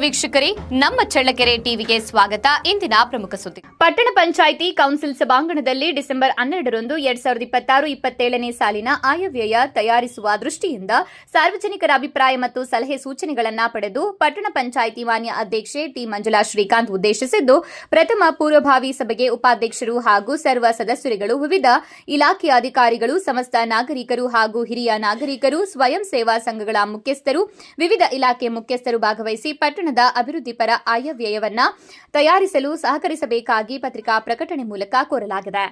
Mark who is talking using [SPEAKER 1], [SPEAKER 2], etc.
[SPEAKER 1] ವೀಕ್ಷಕರೇ, ನಮ್ಮ ಚಳ್ಳಕೆರೆ ಟಿವಿಗೆ ಸ್ವಾಗತ. ಇಂದಿನ ಪ್ರಮುಖ ಸುದ್ದಿ. ಪಟ್ಟಣ ಪಂಚಾಯಿತಿ ಕೌನ್ಸಿಲ್ ಸಭಾಂಗಣದಲ್ಲಿ ಡಿಸೆಂಬರ್ ಹನ್ನೆರಡರಂದು ಎರಡ್ ಸಾವಿರದ ಇಪ್ಪತ್ತಾರು, ಇಪ್ಪತ್ತೇಳನೇ ಸಾಲಿನ ಆಯವ್ಯಯ ತಯಾರಿಸುವ ದೃಷ್ಟಿಯಿಂದ ಸಾರ್ವಜನಿಕರ ಅಭಿಪ್ರಾಯ ಮತ್ತು ಸಲಹೆ ಸೂಚನೆಗಳನ್ನು ಪಡೆದು ಪಟ್ಟಣ ಪಂಚಾಯಿತಿ ಮಾನ್ಯ ಅಧ್ಯಕ್ಷೆ ಟಿ ಮಂಜುಳಾ ಶ್ರೀಕಾಂತ್ ಉದ್ದೇಶಿಸಿದ್ದು, ಪ್ರಥಮ ಪೂರ್ವಭಾವಿ ಸಭೆಗೆ ಉಪಾಧ್ಯಕ್ಷರು ಹಾಗೂ ಸರ್ವ ಸದಸ್ಯರುಗಳು, ವಿವಿಧ ಇಲಾಖೆಯ ಅಧಿಕಾರಿಗಳು, ಸಮಸ್ತ ನಾಗರಿಕರು ಹಾಗೂ ಹಿರಿಯ ನಾಗರಿಕರು, ಸ್ವಯಂ ಸೇವಾ ಸಂಘಗಳ ಮುಖ್ಯಸ್ಥರು, ವಿವಿಧ ಇಲಾಖೆ ಮುಖ್ಯಸ್ಥರು ಉದ್ದೇಶಿಸಿ ಪಟ್ಟಣದ ಅಭಿವೃದ್ಧಿಪರ ಆಯವ್ಯಯವನ್ನ ತಯಾರಿಸಲು ಸಹಕರಿಸಬೇಕಾಗಿ ಪತ್ರಿಕಾ ಪ್ರಕಟಣೆ ಮೂಲಕ ಕೋರಲಾಗಿದೆ.